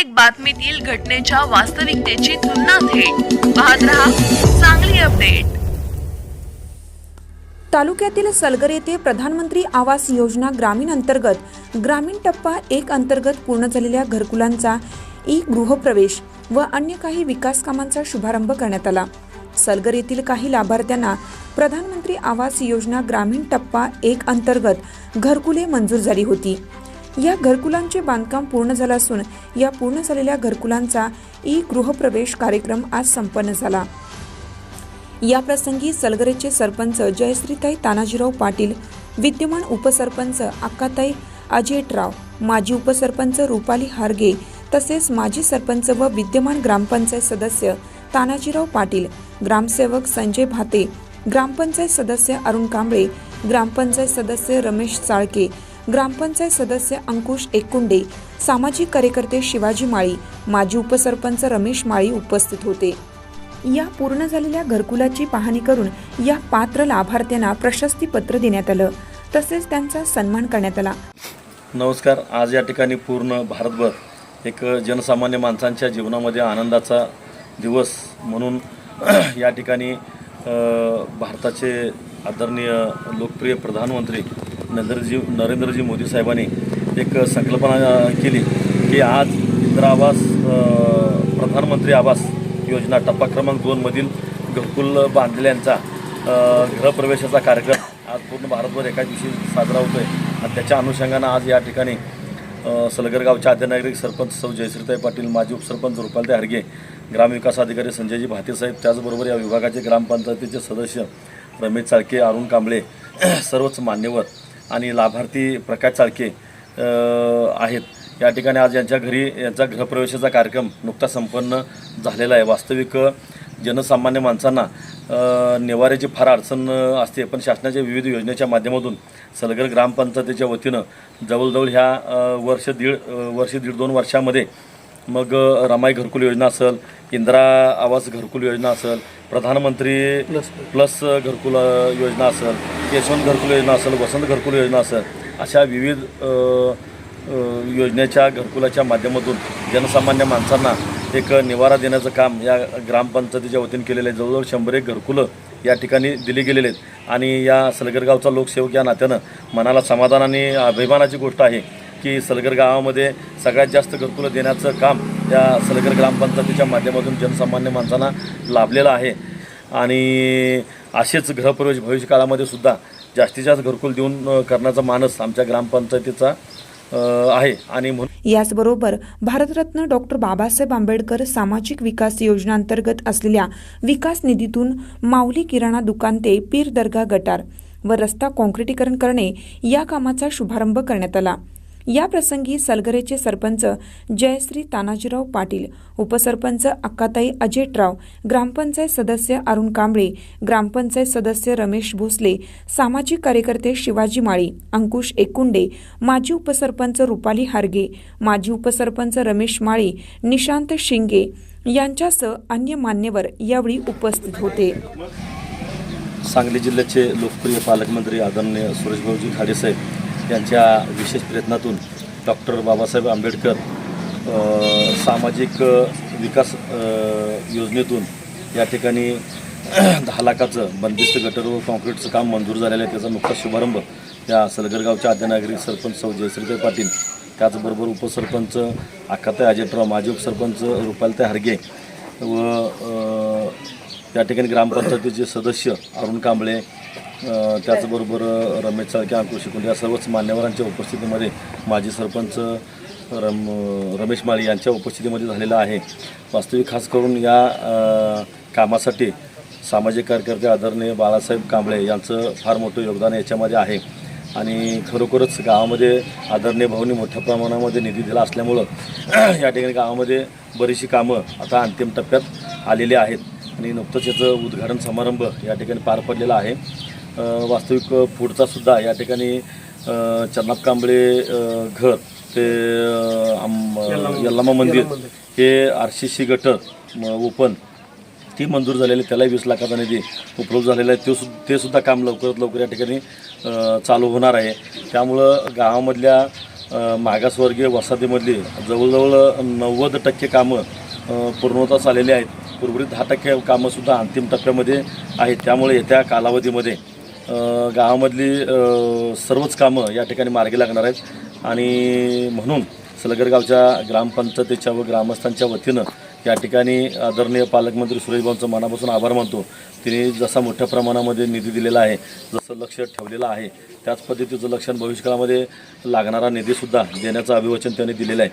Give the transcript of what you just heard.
प्रत्येक बातमीतील घटनेच्या वास्तविकतेची तुलना थेट. पाहत रहा चांगली अपडेट. तालुक्यातील सलगर येथे प्रधानमंत्री आवास योजना ग्रामीण अंतर्गत ग्रामीण टप्पा एक अंतर्गत पूर्ण झालेल्या घरकुलांचा ई गृहप्रवेश व अन्य काही विकास कामांचा शुभारंभ करण्यात आला. सलगर येथील काही लाभार्थ्यांना प्रधानमंत्री आवास योजना ग्रामीण टप्पा एक अंतर्गत घरकुले मंजूर झाली होती. या घरकुलांचे बांधकाम पूर्ण झालं असून या पूर्ण झालेल्या घरकुलांचा ई गृहप्रवेश कार्यक्रम आज संपन्न झाला. या प्रसंगी सलगरेचे सरपंच जयश्रीताई तानाजीराव पाटील विद्यमान उपसरपंच अक्काताई अजेटराव माजी उपसरपंच रुपाली हारगे तसेच माजी सरपंच व विद्यमान ग्रामपंचायत सदस्य तानाजीराव पाटील ग्रामसेवक संजय भाते ग्रामपंचायत सदस्य अरुण कांबळे ग्रामपंचायत सदस्य रमेश चाळके ग्रामपंचायत सदस्य अंकुश एकुंडे सामाजिक कार्यकर्ते शिवाजी माळी माजी उपसरपंच रमेश माळी उपस्थित होते. या पूर्ण झालेल्या घरकुलाची पाहणी करून या पात्र लाभार्थ्यांना प्रशस्ती पत्र देण्यात आलं. तसेच त्यांचा सन्मान करण्यात आला. नमस्कार. आज या ठिकाणी पूर्ण भारतभर एक जनसामान्य माणसांच्या जीवनामध्ये आनंदाचा दिवस म्हणून या ठिकाणी भारताचे आदरणीय लोकप्रिय प्रधानमंत्री नरेंद्रजी नरेंद्रजी मोदी साहेबांनी एक संकल्पना केली की आज इंदिरा आवास प्रधानमंत्री आवास योजना टप्पा क्रमांक दोनमधील घरकुल बांधलेल्यांचा गृहप्रवेशाचा कार्यक्रम आज पूर्ण भारतभर एका दिवशी साजरा होतो आहे आणि त्याच्या अनुषंगानं आज या ठिकाणी सलगरगावच्या सलगर गावच्या आद्य नागरिक सरपंच सौ जयश्रीताई पाटील माजी उपसरपंच रुपालताई हरगे ग्रामविकास अधिकारी संजयजी भातेसाहेब त्याचबरोबर या विभागाचे ग्रामपंचायतीचे सदस्य रमेश चाळके अरुण कांबळे सर्वच मान्यवर आणि लाभार्थी प्रकाश चाळके आहेत. या ठिकाणी आज यांच्या घरी यांचा गृहप्रवेशाचा कार्यक्रम नुकताच संपन्न झालेला आहे. वास्तविक जनसामान्य माणसांना नेवाऱ्याची निवाऱ्याची फार अडचण असते. पण शासनाच्या विविध योजनेच्या माध्यमातून सलगर ग्रामपंचायतीच्या वतीनं जवळजवळ ह्या वर्ष दीड वर्ष दीड दोन वर्षामध्ये मग रमाई घरकुल योजना असेल इंदिरा आवास घरकुल योजना असेल प्रधानमंत्री प्लस. घरकुल योजना असेल यशवंत घरकुल योजना असेल वसंत घरकुल योजना असेल अशा विविध योजनेच्या घरकुलाच्या माध्यमातून जनसामान्य माणसांना एक निवारा देण्याचं काम या ग्रामपंचायतीच्या वतीने केलेलं आहे. जवळजवळ शंभर एक घरकुलं या ठिकाणी दिली गेलेली आहेत. आणि या सलगर गावचा लोकसेवक या नात्यानं मनाला समाधान आणि अभिमानाची गोष्ट आहे. की सलगर गावामध्ये सगळ्यात जास्त घरकुलं देण्याचं काम या सलगर ग्रामपंचायतीच्या माध्यमातून जनसामान्य माणसांना लाभलेलं आहे. आणि असेच गृहप्रवेश भविष्य काळामध्ये सुद्धा जास्तीत जास्त घरकुल देऊन करण्याचा मानस आमच्या ग्रामपंचायतीचा आहे. आणि म्हणून याचबरोबर भारतरत्न डॉक्टर बाबासाहेब आंबेडकर सामाजिक विकास योजना अंतर्गत असलेल्या विकास निधीतून माऊली किराणा दुकान ते पीर दर्गा गटार व रस्ता काँक्रिटीकरण करणे या कामाचा शुभारंभ करण्यात आला. या प्रसंगी सलगरेचे सरपंच जयश्री तानाजीराव पाटील उपसरपंच अक्काताई अजेटराव ग्रामपंचायत सदस्य अरुण कांबळे ग्रामपंचायत सदस्य रमेश भोसले सामाजिक कार्यकर्ते शिवाजी माळी अंकुश एकुंडे माजी उपसरपंच रुपाली हारगे माजी उपसरपंच रमेश माळी निशांत शिंगे यांच्यासह अन्य मान्यवर यावेळी उपस्थित होते. सांगली जिल्ह्याचे लोकप्रिय पालकमंत्री आदरणीय सुरेशभाऊजी खाडेसाहेब यांच्या विशेष प्रयत्नातून डॉक्टर बाबासाहेब आंबेडकर सामाजिक विकास योजनेतून या ठिकाणी दहा लाखाचं बंदिस्त गटर व कॉन्क्रीटचं काम मंजूर झालेलं आहे. त्याचा नुकताच शुभारंभ या सलगरगावच्या आद्य नागरिक सरपंच सौ जयश्रीताई पाटील त्याचबरोबर उपसरपंच अक्काताई अजयराव माजी उपसरपंच रुपालताई हरगे व या ठिकाणी ग्रामपंचायतीचे सदस्य अरुण कांबळे त्याचबरोबर रमेश चाळके अंकुश शिकुंडे या सर्वच मान्यवरांच्या उपस्थितीमध्ये माजी सरपंच रम रमेश माळी यांच्या उपस्थितीमध्ये झालेला आहे. वास्तविक खास करून या कामासाठी सामाजिक कार्यकर्ते आदरणीय बाळासाहेब कांबळे यांचं फार मोठं योगदान याच्यामध्ये आहे. आणि खरोखरच गावामध्ये आदरणीय भाऊनी मोठ्या प्रमाणामध्ये निधी दिला असल्यामुळं या ठिकाणी गावामध्ये बरीचशी कामं आता अंतिम टप्प्यात आलेली आहेत. आणि नुकतंच याचं उद्घाटन समारंभ या ठिकाणी पार पडलेला आहे. वास्तविक पुढचा सुद्धा या ठिकाणी चन्नाप कांबळे घर ते यल्लामा मंदिर. हे R C C gutter open ती मंजूर झालेली त्यालाही वीस लाखाचा निधी उपलब्ध झालेला आहे. तो सु ते सुद्धा काम लवकरात लवकर या ठिकाणी चालू होणार आहे. त्यामुळं गावामधल्या मागासवर्गीय वसाहतीमधली जवळजवळ नव्वद टक्के कामं अ, पूर्णत्वास आलेली आहेत. उर्वरित दहा टक्के कामंसुद्धा अंतिम टप्प्यामध्ये आहेत. त्यामुळे येत्या कालावधीमध्ये गावामधली सर्वच कामं या ठिकाणी मार्गी लागणार आहेत. आणि म्हणून सलगर गावच्या ग्रामपंचायतीच्या व ग्रामस्थांच्या वतीनं या ठिकाणी आदरणीय पालकमंत्री सुरेशभाऊंचं मनापासून आभार मानतो. तिने जसा मोठ्या प्रमाणामध्ये निधी दिलेला आहे जसं लक्ष ठेवलेलं आहे त्याच पद्धतीचं लक्ष भविष्यकाळामध्ये लागणारा निधीसुद्धा देण्याचं अभिवचन त्यांनी दिलेलं आहे.